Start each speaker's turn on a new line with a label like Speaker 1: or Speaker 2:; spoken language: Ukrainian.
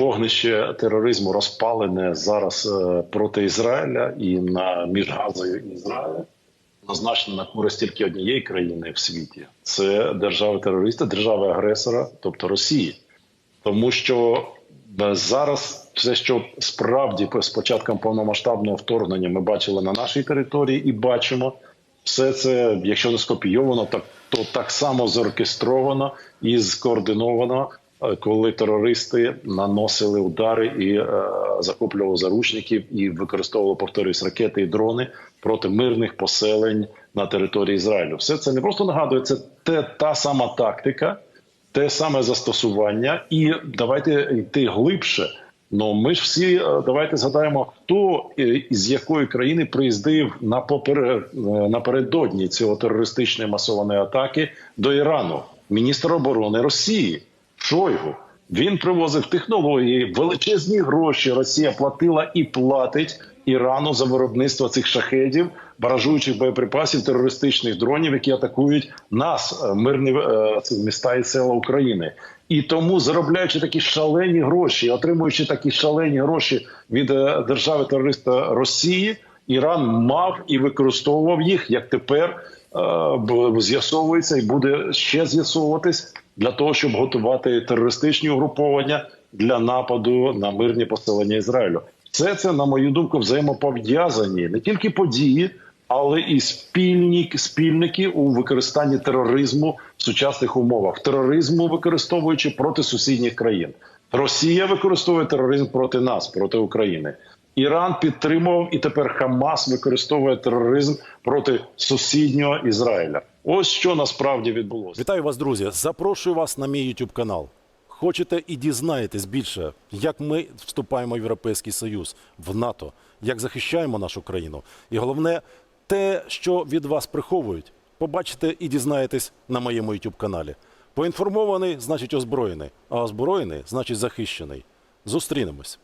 Speaker 1: вогнище тероризму розпалене зараз е, проти Ізраїля і на між Газою і Ізраїлем, назначено на користь тільки однієї країни в світі. Це держави терориста, держави агресора, тобто Росії, тому що е, зараз все, що справді з початком повномасштабного вторгнення ми бачили на нашій території, і бачимо все це, якщо не скопійовано, так то так само зоркестровано і скоординовано, коли терористи наносили удари і е, захоплювали заручників і використовували повторюсь ракети і дрони проти мирних поселень на території Ізраїлю. Все це не просто нагадує, це те та сама тактика, те саме застосування, і давайте йти глибше. Ну ми ж всі е, давайте згадаємо, хто е, із якої країни приїздив на попер... е, напередодні цього терористичної масованої атаки до Ірану. Міністр оборони Росії Шойгу. Він привозив технології, величезні гроші. Росія платила і платить Ірану за виробництво цих шахедів, баражуючих боєприпасів, терористичних дронів, які атакують нас, е, мирні е, міста і села України. І тому, заробляючи такі шалені гроші, отримуючи такі шалені гроші від е, держави терориста Росії, Іран мав і використовував їх як тепер е, з'ясовується і буде ще з'ясовуватись для того, щоб готувати терористичні угруповання для нападу на мирні поселення Ізраїлю. Все це, на мою думку, взаємопов'язані не тільки події, але і спільні спільники у використанні тероризму в сучасних умовах, тероризму використовуючи проти сусідніх країн. Росія використовує тероризм проти нас, проти України. Іран підтримував і тепер Хамас використовує тероризм проти сусіднього Ізраїля. Ось що насправді відбулося.
Speaker 2: Вітаю вас, друзі! Запрошую вас на мій YouTube канал. Хочете і дізнаєтесь більше, як ми вступаємо в Європейський Союз, в НАТО, як захищаємо нашу країну. І головне, те, що від вас приховують, побачите і дізнаєтесь на моєму YouTube каналі. Поінформований значить озброєний, а озброєний значить захищений. Зустрінемось.